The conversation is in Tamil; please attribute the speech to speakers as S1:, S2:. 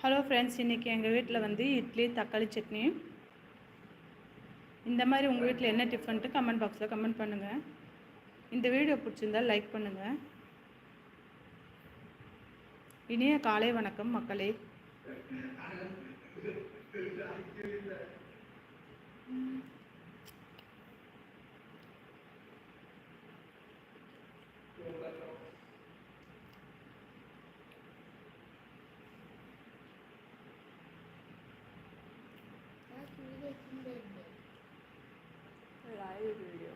S1: ஹலோ ஃப்ரெண்ட்ஸ் இன்றைக்கி எங்கள் வீட்டில் வந்து இட்லி தக்காளி சட்னி. இந்த மாதிரி உங்கள் வீட்டில் என்ன டிஃபன்ட்டு கமெண்ட் பாக்ஸில் கமெண்ட் பண்ணுங்கள் இந்த வீடியோ பிடிச்சிருந்தால் லைக் பண்ணுங்கள் இனிய காலை வணக்கம் மக்களே.
S2: Thank you. video.